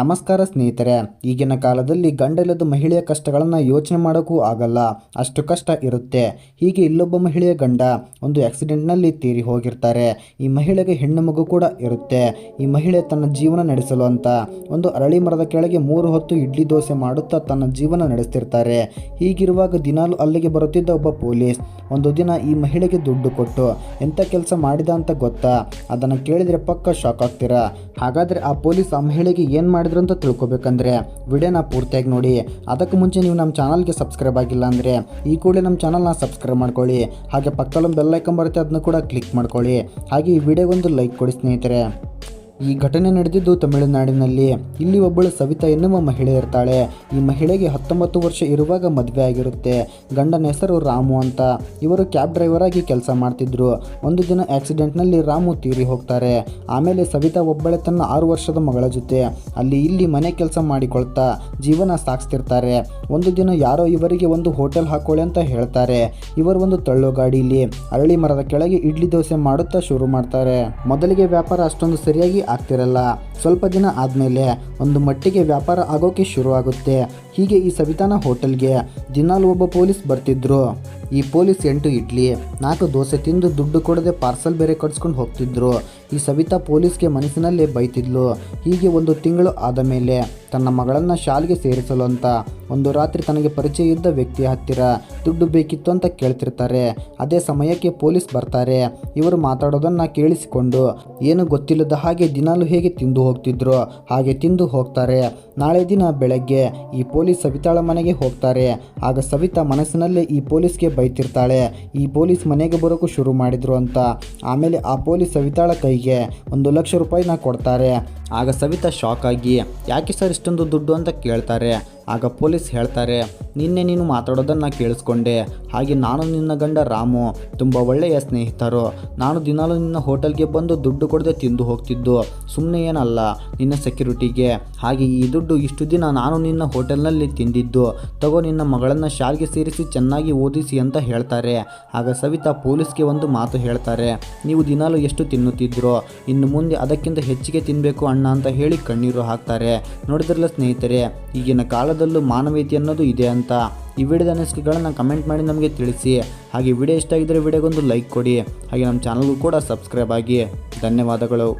ನಮಸ್ಕಾರ ಸ್ನೇಹಿತರೆ, ಈಗಿನ ಕಾಲದಲ್ಲಿ ಗಂಡಲದ ಮಹಿಳೆಯ ಕಷ್ಟಗಳನ್ನು ಯೋಚನೆ ಮಾಡೋಕ್ಕೂ ಆಗಲ್ಲ, ಅಷ್ಟು ಕಷ್ಟ ಇರುತ್ತೆ. ಹೀಗೆ ಇಲ್ಲೊಬ್ಬ ಮಹಿಳೆಯ ಗಂಡ ಒಂದು ಆಕ್ಸಿಡೆಂಟ್ನಲ್ಲಿ ತೀರಿ ಹೋಗಿರ್ತಾರೆ. ಈ ಮಹಿಳೆಗೆ ಹೆಣ್ಣು ಮಗು ಕೂಡ ಇರುತ್ತೆ. ಈ ಮಹಿಳೆ ತನ್ನ ಜೀವನ ನಡೆಸಲು ಅಂತ ಒಂದು ಅರಳಿ ಮರದ ಕೆಳಗೆ ಮೂರು ಹೊತ್ತು ಇಡ್ಲಿ ದೋಸೆ ಮಾಡುತ್ತಾ ತನ್ನ ಜೀವನ ನಡೆಸ್ತಿರ್ತಾರೆ. ಹೀಗಿರುವಾಗ ದಿನಾಲು ಅಲ್ಲಿಗೆ ಬರುತ್ತಿದ್ದ ಒಬ್ಬ ಪೊಲೀಸ್ ಒಂದು ದಿನ ಈ ಮಹಿಳೆಗೆ ದುಡ್ಡು ಕೊಟ್ಟು ಎಂಥ ಕೆಲಸ ಮಾಡಿದ ಅಂತ ಗೊತ್ತಾ? ಅದನ್ನು ಕೇಳಿದರೆ ಪಕ್ಕ ಶಾಕ್ ಆಗ್ತೀರಾ? ಹಾಗಾದರೆ ಆ ಪೊಲೀಸ್ ಆ ಮಹಿಳೆಗೆ ಏನು ಮಾಡಿದ್ರು ಅಂತ ತಿಳ್ಕೊಬೇಕಂದ್ರೆ ವಿಡಿಯೋನ ಪೂರ್ತಿಯಾಗಿ ನೋಡಿ. ಅದಕ್ಕೆ ಮುಂಚೆ ನೀವು ನಮ್ಮ ಚಾನಲ್ಗೆ ಸಬ್ಸ್ಕ್ರೈಬ್ ಆಗಿಲ್ಲ ಅಂದರೆ ಈ ಕೂಡಲೇ ನಮ್ಮ ಚಾನಲ್ನ ಸಬ್ಸ್ಕ್ರೈಬ್ ಮಾಡ್ಕೊಳ್ಳಿ. ಹಾಗೆ ಪಕ್ಕದಲ್ಲೊಂದು ಬೆಲ್ ಐಕನ್ ಬರುತ್ತೆ, ಅದನ್ನು ಕೂಡ ಕ್ಲಿಕ್ ಮಾಡ್ಕೊಳ್ಳಿ. ಹಾಗೆ ಈ ವಿಡಿಯೋಗೊಂದು ಲೈಕ್ ಕೊಡಿ ಸ್ನೇಹಿತರೆ. ಈ ಘಟನೆ ನಡೆದಿದ್ದು ತಮಿಳುನಾಡಿನಲ್ಲಿ. ಇಲ್ಲಿ ಒಬ್ಬಳು ಸವಿತಾ ಎನ್ನುವ ಮಹಿಳೆ ಇರ್ತಾಳೆ. ಈ ಮಹಿಳೆಗೆ ಹತ್ತೊಂಬತ್ತು ವರ್ಷ ಇರುವಾಗ ಮದುವೆ ಆಗಿರುತ್ತೆ. ಗಂಡನ ಹೆಸರು ರಾಮು ಅಂತ. ಇವರು ಕ್ಯಾಬ್ ಡ್ರೈವರ್ ಆಗಿ ಕೆಲಸ ಮಾಡ್ತಿದ್ರು. ಒಂದು ದಿನ ಆಕ್ಸಿಡೆಂಟ್ನಲ್ಲಿ ರಾಮು ತೀರಿ ಹೋಗ್ತಾರೆ. ಆಮೇಲೆ ಸವಿತಾ ಒಬ್ಬಳೆ ತನ್ನ ಆರು ವರ್ಷದ ಮಗಳ ಜೊತೆ. ಅಲ್ಲಿ ಇಲ್ಲಿ ಮನೆ ಕೆಲಸ ಮಾಡಿಕೊಳ್ತಾ ಜೀವನ ಸಾಗಿಸ್ತಿರ್ತಾರೆ. ಒಂದು ದಿನ ಯಾರೋ ಇವರಿಗೆ ಒಂದು ಹೋಟೆಲ್ ಹಾಕೊಳ್ಳಿ ಅಂತ ಹೇಳ್ತಾರೆ. ಇವರು ಒಂದು ತಳ್ಳೋ ಗಾಡಿಲಿ ಅರಳಿ ಮರದ ಕೆಳಗೆ ಇಡ್ಲಿ ದೋಸೆ ಮಾಡುತ್ತಾ ಶುರು ಮಾಡ್ತಾರೆ. ಮೊದಲಿಗೆ ವ್ಯಾಪಾರ ಅಷ್ಟೊಂದು ಸರಿಯಾಗಿ ಆಗ್ತಿರಲ್ಲ. ಸ್ವಲ್ಪ ದಿನ ಆದಮೇಲೆ ಒಂದು ಮಟ್ಟಿಗೆ ವ್ಯಾಪಾರ ಆಗೋಕೆ ಶುರು ಆಗುತ್ತೆ ಹೀಗೆ ಈ ಸವಿತಾನ ಹೋಟೆಲ್ಗೆ ದಿನಾಲು ಒಬ್ಬ ಪೊಲೀಸ್ ಬರ್ತಿದ್ರು. ಈ ಪೊಲೀಸ್ ಎಂಟು ಇಡ್ಲಿ, ನಾಲ್ಕು ದೋಸೆ ತಿಂದು ದುಡ್ಡು ಕೊಡದೆ ಪಾರ್ಸಲ್ ಬೇರೆ ಕಟ್ಸ್ಕೊಂಡು ಹೋಗ್ತಿದ್ರು. ಈ ಸವಿತಾ ಪೊಲೀಸ್ಗೆ ಮನಸ್ಸಿನಲ್ಲೇ ಬೈತಿದ್ಲು. ಹೀಗೆ ಒಂದು ತಿಂಗಳು ಆದ ಮೇಲೆ ತನ್ನ ಮಗಳನ್ನು ಶಾಲೆಗೆ ಸೇರಿಸಲು ಅಂತ ಒಂದು ರಾತ್ರಿ ತನಗೆ ಪರಿಚಯ ಇದ್ದ ವ್ಯಕ್ತಿಯ ಹತ್ತಿರ ದುಡ್ಡು ಬೇಕಿತ್ತು ಅಂತ ಕೇಳ್ತಿರ್ತಾರೆ. ಅದೇ ಸಮಯಕ್ಕೆ ಪೊಲೀಸ್ ಬರ್ತಾರೆ. ಇವರು ಮಾತಾಡೋದನ್ನು ಕೇಳಿಸಿಕೊಂಡು, ಏನು ಗೊತ್ತಿಲ್ಲದ ಹಾಗೆ ದಿನಾಲು ಹೇಗೆ ತಿಂದು ಹೋಗ್ತಿದ್ರು? ಹಾಗೆ ತಿಂದು ಹೋಗ್ತಾರೆ. ನಾಳೆ ದಿನ ಬೆಳಗ್ಗೆ ಈ ಪೊಲೀಸ್ ಸವಿತಾಳ ಮನೆಗೆ ಹೋಗ್ತಾರೆ. ಆಗ ಸವಿತಾ ಮನಸ್ಸಿನಲ್ಲೇ ಈ ಪೊಲೀಸ್ಗೆ ಬೈತಿರ್ತಾಳೆ. ಈ ಪೊಲೀಸ್ ಮನೆಗೆ ಬರೋಕ್ಕೂ ಶುರು ಮಾಡಿದ್ರು ಅಂತ. ಆಮೇಲೆ ಆ ಪೊಲೀಸ್ ಸವಿತಾಳ ಕೈಗೆ ಒಂದು ಲಕ್ಷ ರೂಪಾಯಿನ ಕೊಡ್ತಾರೆ. ಆಗ ಸವಿತಾ ಶಾಕ್ ಆಗಿ, ಯಾಕೆ ಸರ್ ಇಷ್ಟೊಂದು ದುಡ್ಡು? ಅಂತ ಕೇಳ್ತಾರೆ. ಆಗ ಪೊಲೀಸ್ ಹೇಳ್ತಾರೆ, ನಿನ್ನೆ ನೀನು ಮಾತಾಡೋದನ್ನು ಕೇಳಿಸ್ಕೊಂಡೆ. ಹಾಗೆ ನಾನು ನಿನ್ನ ಗಂಡ ರಾಮು, ತುಂಬ ಒಳ್ಳೆಯ ಸ್ನೇಹಿತರು. ನಾನು ದಿನಾಲೂ ನಿನ್ನ ಹೋಟೆಲ್ಗೆ ಬಂದು ದುಡ್ಡು ಕೊಡದೆ ತಿಂದು ಹೋಗ್ತಿದ್ದು. ಸುಮ್ಮನೆ ಏನಲ್ಲ, ನಿನ್ನ ಸೆಕ್ಯೂರಿಟಿಗೆ. ಹಾಗೆ ಈ ದುಡ್ಡು ಇಷ್ಟು ದಿನ ನಾನು ನಿನ್ನ ಹೋಟೆಲ್ನಲ್ಲಿ ತಿಂದಿದ್ದು. ತಗೋ ನಿನ್ನ ಮಗಳನ್ನು ಶಾಲೆಗೆ ಸೇರಿಸಿ ಚೆನ್ನಾಗಿ ಓದಿಸಿ ಅಂತ ಹೇಳ್ತಾರೆ. ಆಗ ಸವಿತಾ ಪೊಲೀಸ್ಗೆ ಒಂದು ಮಾತು ಹೇಳ್ತಾರೆ, ನೀವು ದಿನಾಲು ಎಷ್ಟು ತಿನ್ನುತ್ತಿದ್ರೋ, ಇನ್ನು ಮುಂದೆ ಅದಕ್ಕಿಂತ ಹೆಚ್ಚಿಗೆ ತಿನ್ನಬೇಕು ಅಣ್ಣ ಅಂತ ಹೇಳಿ ಕಣ್ಣೀರು ಹಾಕ್ತಾರೆ. ನೋಡಿದ್ರಲ್ಲ ಸ್ನೇಹಿತರೆ, ಈಗಿನ ಕಾಲದಲ್ಲೂ ಮಾನವೀಯತೆ ಅನ್ನೋದು ಇದೆ ಅಂತ ಈ ವಿಡಿಯೋದ ಅನಿಸಿಕೆಗಳನ್ನು ಕಮೆಂಟ್ ಮಾಡಿ ನಮಗೆ ತಿಳಿಸಿ. ಹಾಗೆ ವಿಡಿಯೋ ಇಷ್ಟ ಆಗಿದ್ದರೆ ವಿಡಿಯೋಗೊಂದು ಲೈಕ್ ಕೊಡಿ. ಹಾಗೆ ನಮ್ಮ ಚಾನಲ್ಗೂ ಕೂಡ ಸಬ್ಸ್ಕ್ರೈಬ್ ಆಗಿ. ಧನ್ಯವಾದಗಳು.